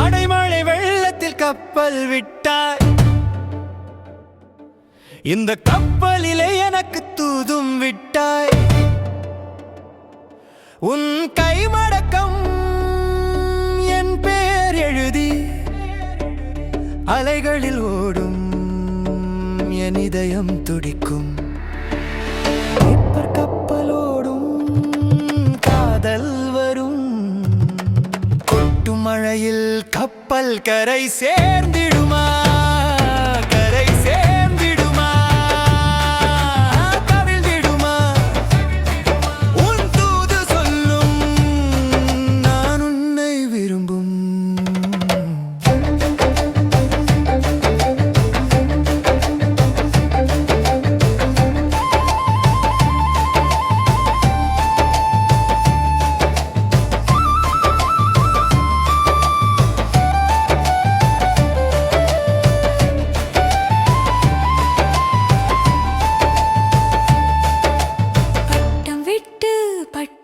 அடைமழை வெள்ளத்தில் கப்பல் விட்டாய். இந்த கப்பலிலே எனக்கு தூதும் விட்டாய். உன் கைமடக்கம் என் பேர் எழுதி அலைகளில் ஓடும் என் இதயம் துடிக்கும். கப்பலோடும் காதல் வரும். கொட்டு மழையில் கப்பல் கரை சேர்ந்திடுமா?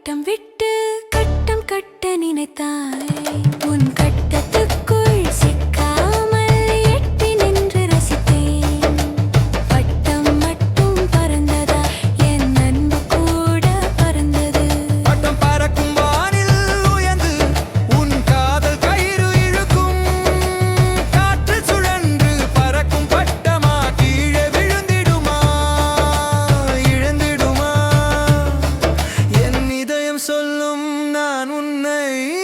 பட்டம் விட்டு சொல்லும் நான் உன்னை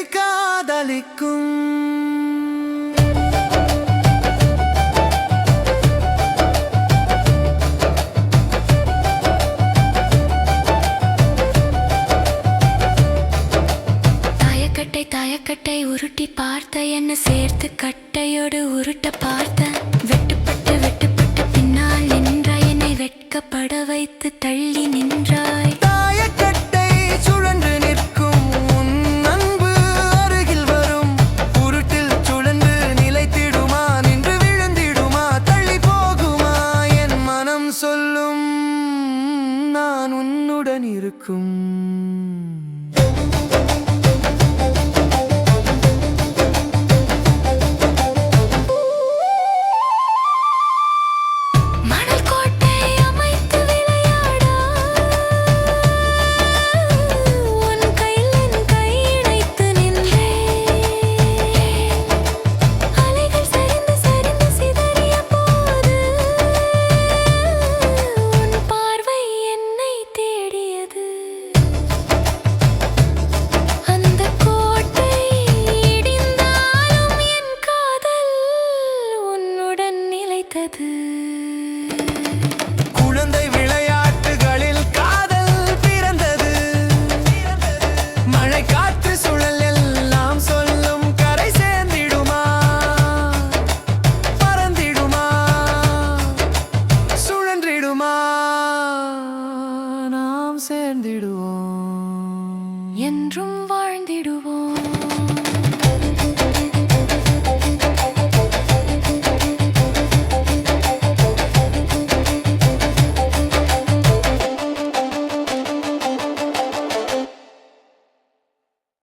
காதலிக்கும். தாயக்கட்டை தாயக்கட்டை உருட்டி பார்த்த என்ன சேர்த்து கட்டையோடு உருட்ட பார்த்த? tıkım குழந்தை விளையாட்டுகளில் காதல் பிறந்தது. மழை காற்று சுழல் எல்லாம் சொல்லும் கரை சேர்ந்திடுமா? பறந்திடுமா? சுழன்றிடுமா? நாம் சேர்ந்திடுவோம்.